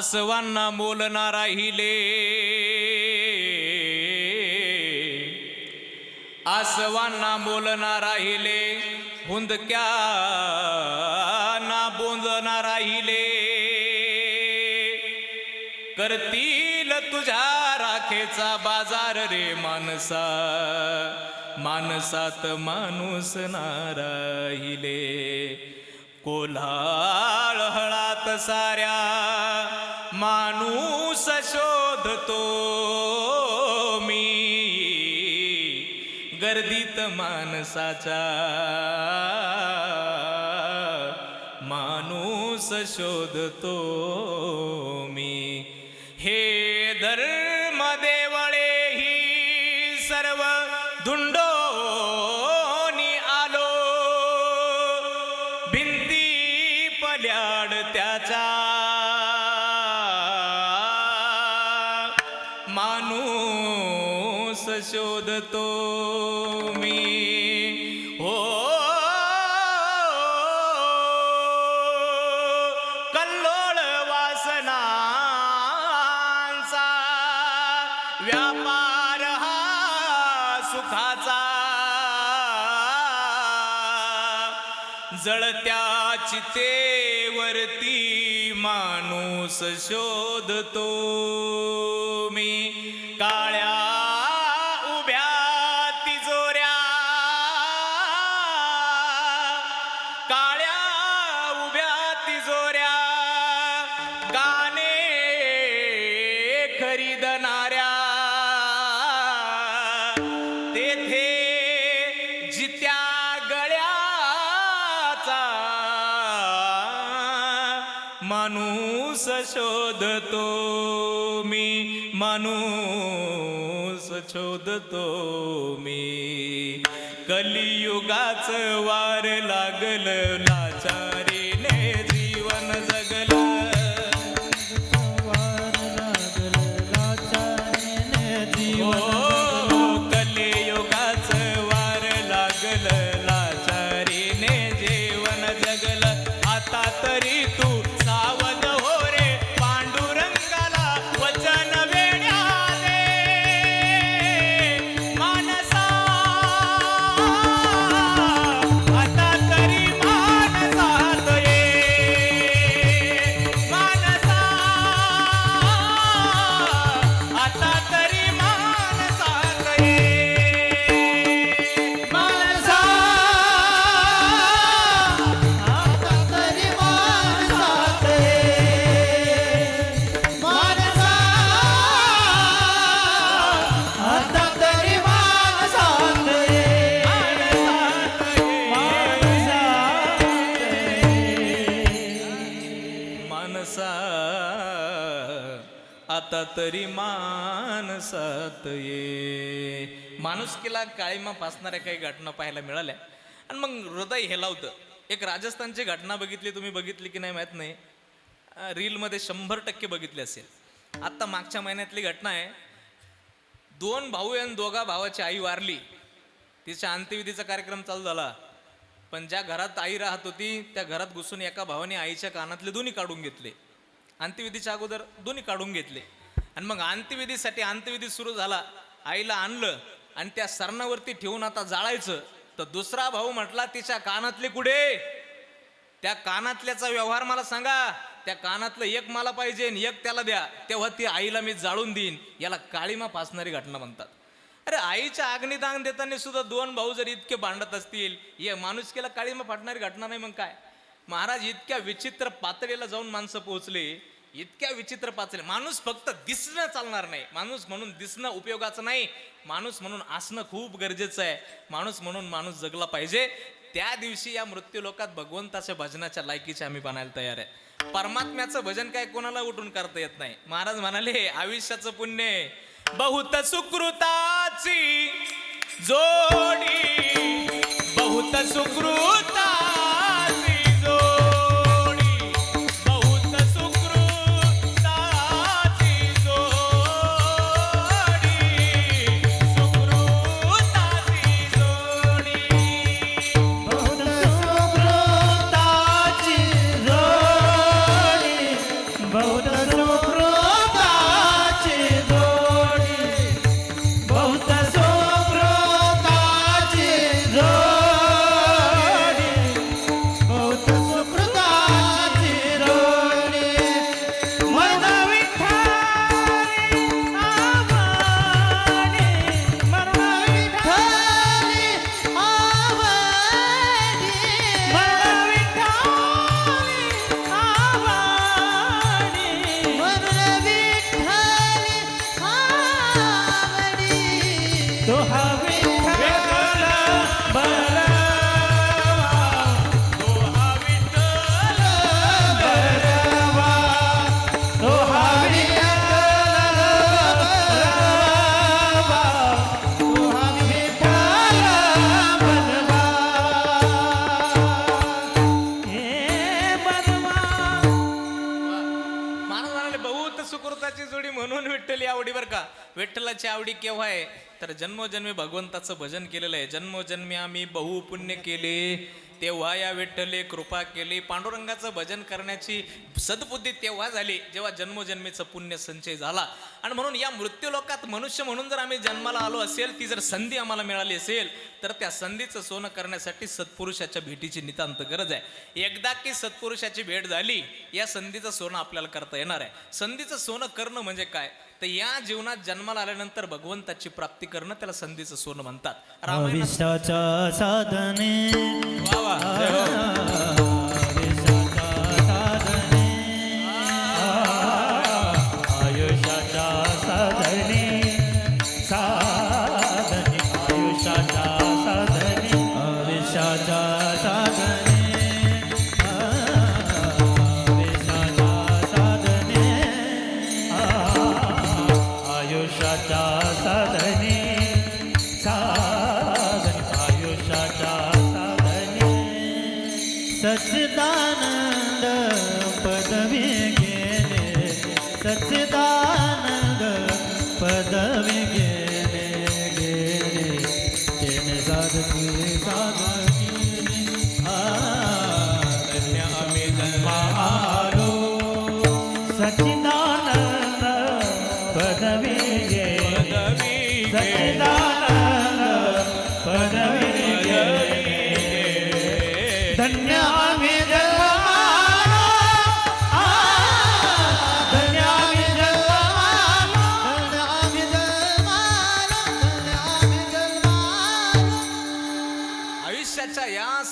आसवांना बोलना राहिले आसवांना बोलना राहिले हुंदक्या ना बोंजना राहिले करतील तुझ्या राखेचा बाजार रे माणसा माणसात माणूस ना राहिले कोल्हाळ हळात साऱ्या माणूस शोधतो मी. गर्दीत माणसाचा माणूस शोधतो मी. वाचते वरती माणूस शोधतो. शोधतो मी. कलियुगाच वार लागल तरी माणसात ये. माणुसकीला काळीमा फासणाऱ्या काही घटना पाहायला मिळाल्या. आणि मग हृदय हेलावतं एक राजस्थानची घटना बघितली तुम्ही बघितली की नाही माहीत नाही. रीलमध्ये शंभर टक्के बघितली असेल. आत्ता मागच्या महिन्यातली घटना आहे. दोन भाऊ आणि दोघा भावाची आई वारली. तिच्या अंत्यविधीचा कार्यक्रम चालू झाला. पण ज्या घरात आई राहत होती त्या घरात घुसून एका भावाने आईच्या कानातले दोन्ही काढून घेतले. अंत्यविधीच्या अगोदर दोन्ही काढून घेतले. आणि मग अंत्यविधीसाठी अंत्यविधी सुरू झाला. आईला आणलं आणि त्या सरणावरती ठेवून आता जाळायचं. तर दुसरा भाऊ म्हटला तिच्या कानातले कुठे? त्या कानातल्याचा व्यवहार मला सांगा. त्या कानातलं एक मला पाहिजे आणि एक त्याला द्या. तेव्हा ती आईला मी जाळून देईन. याला काळीमा फासणारी घटना म्हणतात. अरे आईच्या अग्निदान देताना सुद्धा दोन भाऊ जर इतके भांडत असतील ये माणुसकीला काळीमा फाटणारी घटना नाही मग काय? महाराज इतक्या विचित्र पातळीला जाऊन माणसं पोहोचले. इतक्या विचित्र पाचले. माणूस फक्त दिसणं चालणार नाही. माणूस म्हणून दिसणं उपयोगाचं नाही. माणूस म्हणून असणं खूप गरजेचं आहे. माणूस म्हणून माणूस जगला पाहिजे. त्या दिवशी या मृत्यू लोकात भगवंताच्या भजनाच्या लायकीचे आम्ही बनायला तयार आहे. परमात्म्याचं भजन काय कोणाला उठून करता येत नाही? महाराज म्हणाले आयुष्याचं पुण्य बहुत सुकृताची जोडी बहुत सुकृत तर जन्मोजन्मी भगवंताचं भजन केलेलं आहे. जन्मोजन्मी आम्ही बहु पुण्य केले तेव्हा या विठ्ठले कृपा केली. पांडुरंगाचं भजन करण्याची सद्बुद्धी तेव्हा झाली जेव्हा जन्मोजन्मीचं पुण्य संचय झाला. आणि म्हणून या मृत्यूलोकात मनुष्य म्हणून जर आम्ही जन्माला आलो असेल ती जर संधी आम्हाला मिळाली असेल तर त्या संधीचं सोनं करण्यासाठी सत्पुरुषाच्या भेटीची नितांत गरज आहे. एकदा की सत्पुरुषाची भेट झाली या संधीचं सोनं आपल्याला करता येणार आहे. संधीचं सोनं करणं म्हणजे काय? तर या जीवनात जन्माला आल्यानंतर भगवंताची प्राप्ती करणं त्याला संधीचं सोनं म्हणतात. विश्वाच्या साधने.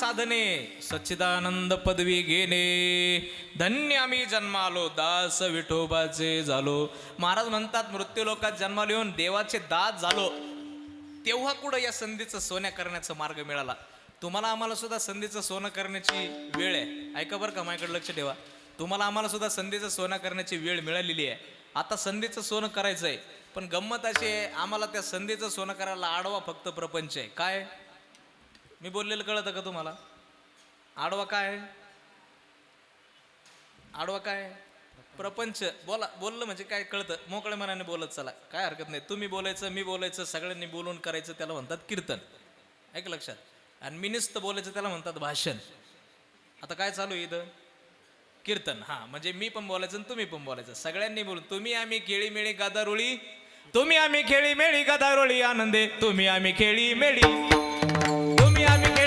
साधने सच्चिदानंद पदवी घेणे. धन्य आम्ही जन्मालो दास विठोबाचे झालो. महाराज म्हणतात मृत्यू लोकात जन्माला येऊन देवाचे दास झालो. तेव्हा कुठं या संधीचं सोन्या करण्याचा मार्ग मिळाला? तुम्हाला आम्हाला सुद्धा संधीचं सोनं करण्याची वेळ आहे. ऐका बरं का माझ्याकडे लक्ष ठेवा. तुम्हाला आम्हाला सुद्धा संधीचं सोनं करण्याची वेळ मिळालेली आहे. आता संधीचं सोनं करायचं आहे पण गंमत अशी आहे आम्हाला त्या संधीचं सोनं करायला आडवा फक्त प्रपंच आहे. काय? मी बोललेलं कळतं का तुम्हाला? आडवा काय? आडवा काय? प्रपंच. बोला बोललं म्हणजे काय कळतं? मोकळ्या मनाने बोलत चला. काय हरकत नाही. तुम्ही बोलायचं मी बोलायचं सगळ्यांनी बोलून करायचं त्याला म्हणतात कीर्तन. ऐक लक्षात. आणि मी नुसतं बोलायचं त्याला म्हणतात भाषण. आता काय चालू आहे इथं? कीर्तन. हा म्हणजे मी पण बोलायचं आणि तुम्ही पण बोलायचं. सगळ्यांनी बोलून. तुम्ही आम्ही खेळी मेळी गदारोळी. तुम्ही आम्ही खेळी मेळी गदारोळी आनंदे. तुम्ही आम्ही खेळी मेळी तुम्ही आम्ही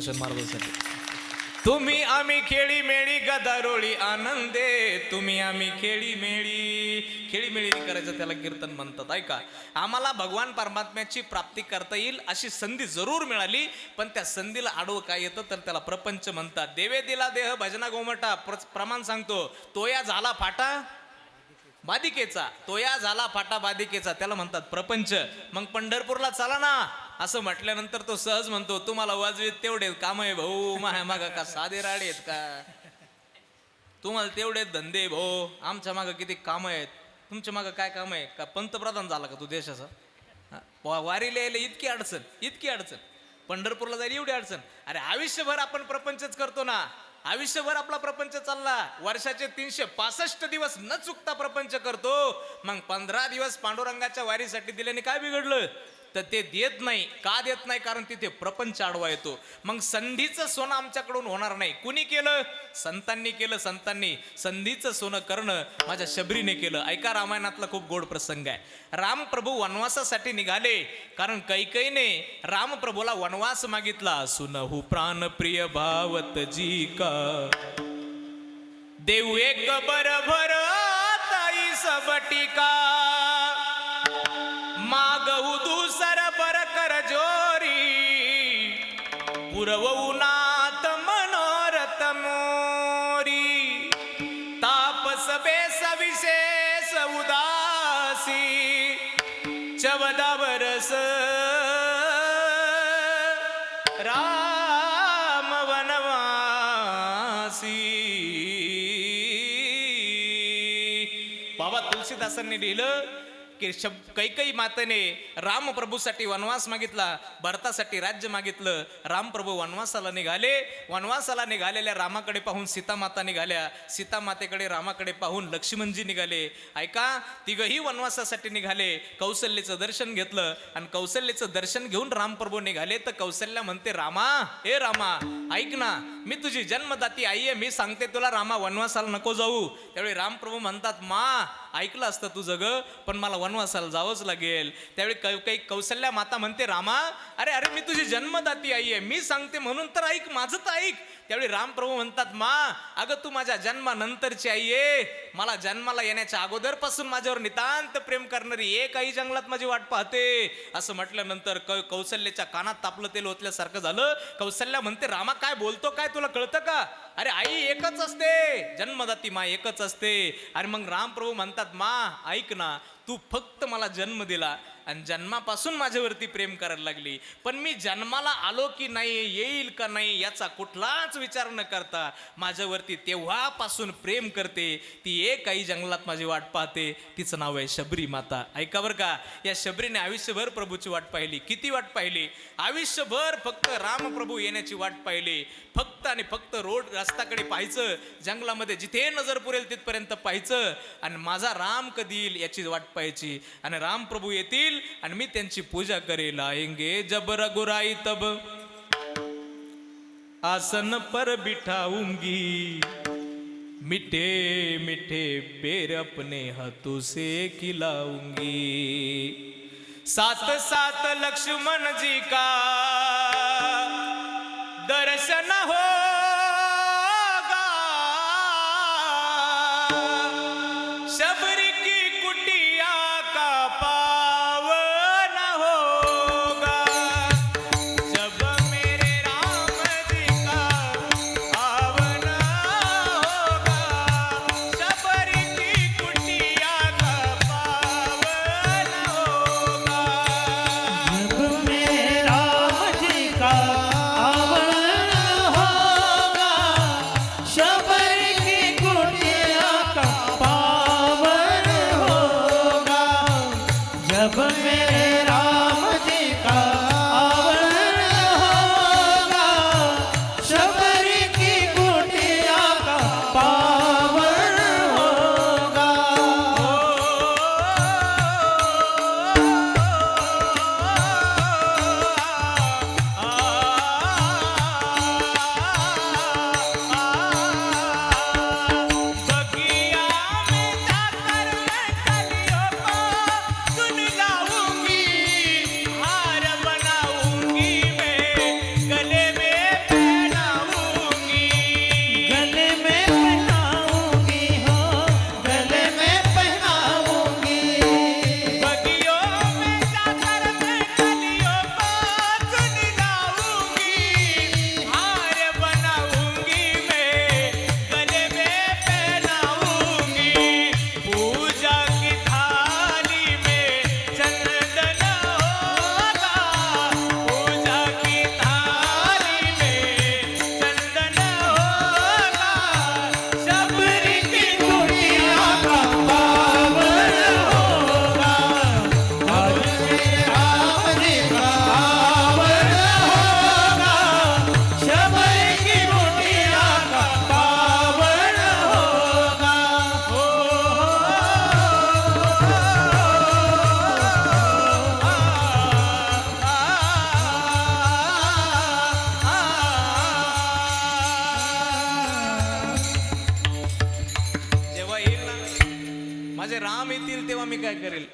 टाळी वाजवा तुम्ही आम्ही खेळी मेळी गदारोळी आनंदे? तुम्ही आम्ही खेळी मेळी. खेळी मेळी करायचं त्याला कीर्तन म्हणतात ऐका. आम्हाला भगवान परमात्म्याची प्राप्ती करता येईल अशी संधी जरूर मिळाली पण त्या संधीला आडवं काय येतं तर त्याला प्रपंच म्हणतात. देवे दिला देह भजना गोमटा प्र- प्रमाण सांगतो तो या झाला फाटा बाधिकेचा. तोया झाला फाटा बाधिकेचा. त्याला म्हणतात प्रपंच. मग पंढरपूरला चला ना. असं म्हटल्यानंतर तो सहज म्हणतो तुम्हाला वाजवीत तेवढे काम आहे भाऊ माया मागा का साधे राडे आहेत का? तुम्हाला तेवढे धंदे भाऊ आमच्या मागं किती काम आहेत तुमच्या मागं काय काम आहे? का पंतप्रधान झाला का तू देशाचा? वा- वारीला यायला इतकी अडचण इतकी अडचण. पंढरपूरला जायला एवढी अडचण. अरे आयुष्यभर आपण प्रपंचच करतो ना. आयुष्यभर आपला प्रपंच चालला. वर्षाचे तीनशे पासष्ट दिवस न चुकता प्रपंच करतो. मग पंधरा दिवस पांडुरंगाच्या वारीसाठी दिल्याने काय बिघडलं? तर ते देत नाही. का देत नाही? कारण तिथे प्रपंच आडवा येतो. मग संधीचं सोनं आमच्याकडून होणार नाही. कुणी केलं? संतांनी केलं संतांनी. संधीचं सोनं करणं माझ्या शबरीने केलं. ऐका रामायणातला खूप गोड प्रसंग आहे. रामप्रभू वनवासासाठी निघाले. कारण कैकईने रामप्रभूला वनवास मागितला. सुनहू प्राण प्रिय भावत जी का? देऊ एक बर भर ताई सबटिका तुलसीदासांनी लिहिलं की शब कैकई मातेने रामप्रभूसाठी वनवास मागितला भरतासाठी राज्य मागितलं रामप्रभू वनवासाला निघाले. वनवासाला निघालेल्या रामाकडे पाहून सीतामाता निघाल्या. सीतामातेकडे रामाकडे पाहून लक्ष्मणजी निघाले. ऐका तिघही वनवासासाठी निघाले. कौशल्यचं दर्शन घेतलं आणि कौशल्यचं दर्शन घेऊन रामप्रभू निघाले. तर कौशल्या म्हणते रामा हे रामा ऐक ना मी तुझी जन्मदाती आई आहे. मी सांगते तुला रामा वनवासाला नको जाऊ. त्यावेळी रामप्रभू म्हणतात मा ऐकलं असतं तुझं ग पण मला वनवासाला जावंच लागेल. त्यावेळी कै काही कौशल्या माता म्हणते रामा अरे अरे मी तुझी जन्मदाती आई आहे. मी सांगते म्हणून तर ऐक माझं तर ऐक. त्यावेळी रामप्रभू म्हणतात मा अगं तू माझ्या जन्मानंतरची आई आहे मला जन्माला येण्याच्या अगोदरपासून माझ्यावर नितांत प्रेम करणारी एक आई जंगलात माझी वाट पाहते. असं म्हटल्यानंतर क कौशल्याच्या कानात तापलं तेल ओतल्यासारखं झालं. कौशल्या म्हणते रामा काय बोलतो काय तुला कळतं का? अरे आई एकच असते. जन्मदाती मा एकच असते. आणि मग रामप्रभू म्हणतात मा ऐक ना तू फक्त मला जन्म दिला. आणि जन्मापासून माझ्यावरती प्रेम करायला लागली. पण मी जन्माला आलो की नाही येईल का नाही याचा कुठलाच विचार न करता माझ्यावरती तेव्हापासून प्रेम करते. ती एक आई जंगलात माझी वाट पाहते. तिचं नाव आहे शबरी माता. ऐका बरं का या शबरीने आयुष्यभर प्रभूची वाट पाहिली. किती वाट पाहिली? आयुष्यभर फक्त रामप्रभू येण्याची वाट पाहिली. फक्त आणि फक्त रोड रस्त्याकडे पाहायचं जंगलामध्ये जिथे नजर पुरेल तिथपर्यंत पाहायचं. आणि माझा राम कधी येईल याची वाट पाहायची. आणि रामप्रभू येतील आणि मी त्यांची पूजा करेल. आएंगे जब रघुराई तब. आसन पर बिठाऊंगी. मिठे मिठे पेर अपने हाथों से खिलाऊंगी. सात सात लक्ष्मण जी का दर्शन हो माझे राम येतील तेव्हा मी काय करेल?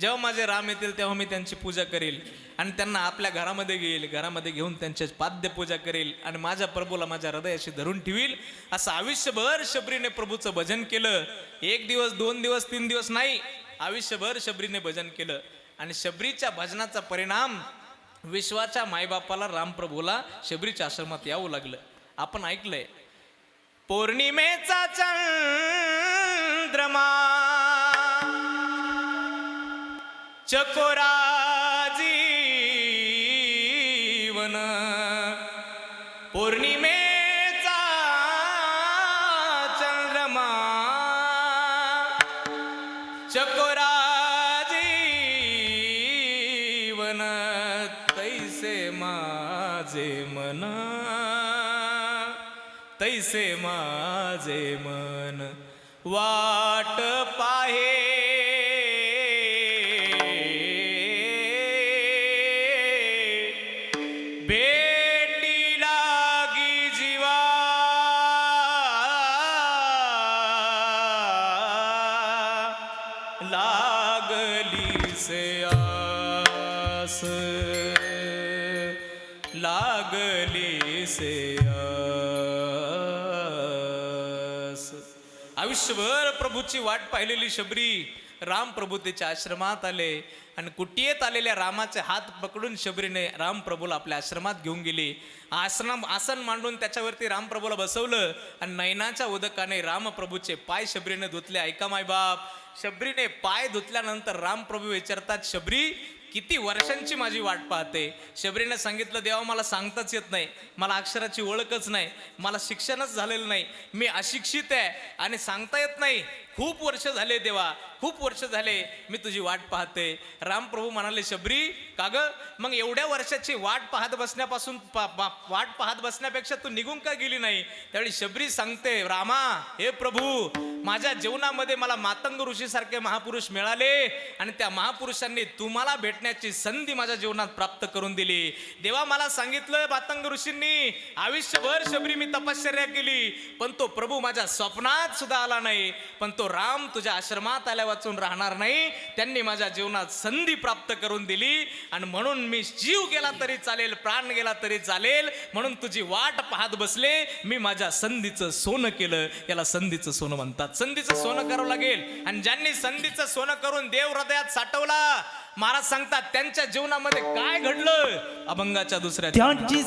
जेव्हा माझे राम येतील तेव्हा मी त्यांची पूजा करेल. आणि त्यांना आपल्या घरामध्ये घेईल. घरामध्ये घेऊन त्यांच्या पाद्य पूजा करेल. आणि माझ्या प्रभूला माझ्या हृदयाशी धरून ठेवील. असं आयुष्यभर शबरीने प्रभूचं भजन केलं. एक दिवस दोन दिवस तीन दिवस नाही. आयुष्यभर शबरीने भजन केलं. आणि शबरीच्या भजनाचा परिणाम विश्वाच्या मायबापाला रामप्रभूला शबरीच्या आश्रमात यावं लागलं. आपण ऐकलंय पौर्णिमेचा चंद्रमा. चकोरा जीवन पौर्णिमेचा चंद्रमा. चकोरा जीवन तैसे माझे मना. तैसे माझे मन वा आयुष्यभर प्रभूची वाट पाहिलेली शबरी राम आश्रमात आले आणि कुटियेत आलेल्या रामाचे हात पकडून शबरीने रामप्रभूला आपल्या आश्रमात घेऊन गेली. आश्रम आसन मांडून त्याच्यावरती रामप्रभूला बसवलं आणि नयनाच्या उदकाने रामप्रभूचे पाय शबरीने धुतले. ऐका माय बाप शबरीने पाय धुतल्यानंतर रामप्रभू विचारतात शबरी किती वर्षांची माझी वाट पाहते? शबरीने सांगितलं देवा मला सांगताच येत नाही. मला अक्षराची ओळखच नाही. मला शिक्षणच झालेलं नाही. मी अशिक्षित आहे आणि सांगता येत नाही. खूप वर्ष झाले देवा खूप वर्ष झाले मी तुझी वाट पाहते. रामप्रभू म्हणाले शबरी का ग? मग एवढ्या वर्षाची वाट पाहत बसण्यापासून पा- पा- वाट पाहत बसण्यापेक्षा तू निघून का गेली नाही? त्यावेळी शबरी सांगते रामा हे प्रभू माझ्या जीवनामध्ये मला मातंग ऋषीसारखे महापुरुष मिळाले आणि त्या महापुरुषांनी तुम्हाला भेटण्याची संधी माझ्या जीवनात प्राप्त करून दिली. देवा मला सांगितलं मातंग ऋषींनी आयुष्यभर शबरी मी तपश्चर्या केली पण तो प्रभू माझ्या स्वप्नात सुद्धा आला नाही पण तो राम तुझ्या आश्रमात आल्या वाचून राहणार नाही. त्यांनी माझ्या जीवनात संधी प्राप्त करून दिली. आणि म्हणून मी जीव गेला तरी चालेल प्राण गेला तरी चालेल. म्हणून तुझी वाट पाहत बसले. मी माझ्या संधीचं सोनं केलं. याला संधीचं सोनं म्हणतात. संधीचं सोनं करावं लागेल. आणि ज्यांनी संधीचं सोनं करून देव हृदयात साठवला महाराज सांगतात त्यांच्या जीवनामध्ये काय घडलं? अभंगाच्या दुसऱ्या त्यांची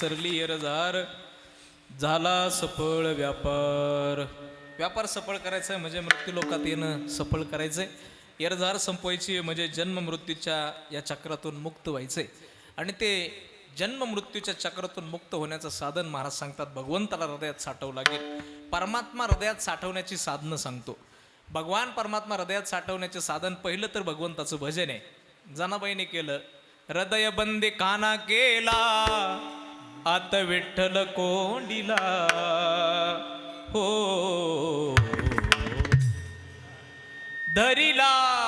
सरली एरजार झाला सफळ व्यापार. व्यापार सफळ करायचा आहे म्हणजे मृत्यू लोकात येणं सफळ आहे एरझार संपवायची म्हणजे जन्म मृत्यूच्या या चक्रातून मुक्त व्हायचं आहे आणि ते जन्म मृत्यूच्या चक्रातून मुक्त होण्याचं साधन महाराज सांगतात. भगवंताला हृदयात साठवं लागेल. परमात्मा हृदयात साठवण्याची साधनं सांगतो. भगवान परमात्मा हृदयात साठवण्याचे साधन पहिलं तर भगवंताचं भजन आहे. जनाबाईने केलं. हृदय बंदी काना केला. आत विठ्ठल कोंडिला. हो. धरिला.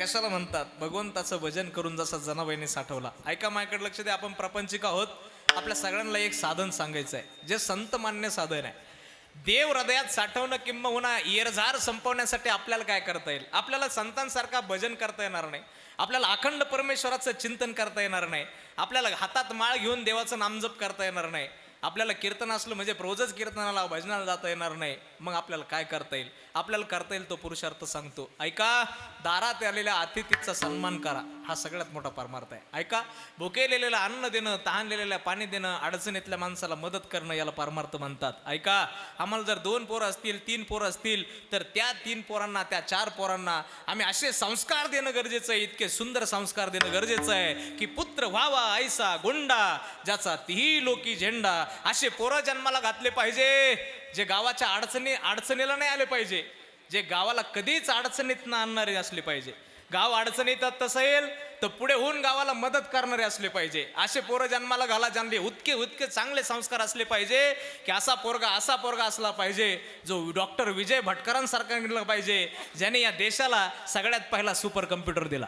कशाला म्हणतात? भगवंताचं भजन करून जसा जनाबाईने साठवला. ऐका माझ्याकडे लक्ष द्या. आपण प्रपंचिक आहोत. आपल्या सगळ्यांना एक साधन सांगायचं आहे जे संत मान्य साधन आहे. देव हृदयात साठवणं किंबहुना येरझार संपवण्यासाठी आपल्याला काय करता येईल? आपल्याला संतांसारखा भजन करता येणार नाही. आपल्याला अखंड परमेश्वराचं चिंतन करता येणार नाही. आपल्याला हातात माळ घेऊन देवाचं नामजप करता येणार नाही. आपल्याला कीर्तन असलं म्हणजे रोजच कीर्तनाला भजनाला जाता येणार नाही. मग आपल्याला काय करता येईल? आपल्याला करता येईल तो पुरुषार्थ सांगतो. ऐका दारात आलेल्या अतिथीचा सन्मान करा. हा सगळ्यात मोठा परमार्थ आहे. ऐका भुकेलेलं अन्न देणं तहानलेल्या पाणी देणं अडचणीतल्या माणसाला मदत करणं याला परमार्थ म्हणतात. ऐका आम्हाला जर दोन पोरं असतील तीन पोरं असतील तर त्या तीन पोरांना त्या चार पोरांना आम्ही असे संस्कार देणं गरजेचं आहे. इतके सुंदर संस्कार देणं गरजेचं आहे की पुत्र व्हावा ऐसा गुंडा ज्याचा तीही लोकी झेंडा असे पोरं जन्माला घातले पाहिजे जे गावाच्या अडचणी अडचणीला नाही आले पाहिजे. जे गावाला कधीच अडचणीत न आणणारे असले पाहिजे. गाव अडचणीत तसं येईल तर पुढे होऊन गावाला मदत करणारे असले पाहिजे. असे पोरं जन्माला घाला जन्मले उतके उतके चांगले संस्कार असले पाहिजे की असा पोरगा असा पोरगा असला पाहिजे जो डॉक्टर विजय भटकरांसारखा निघला पाहिजे ज्याने या देशाला सगळ्यात पहिला सुपर कम्प्युटर दिला.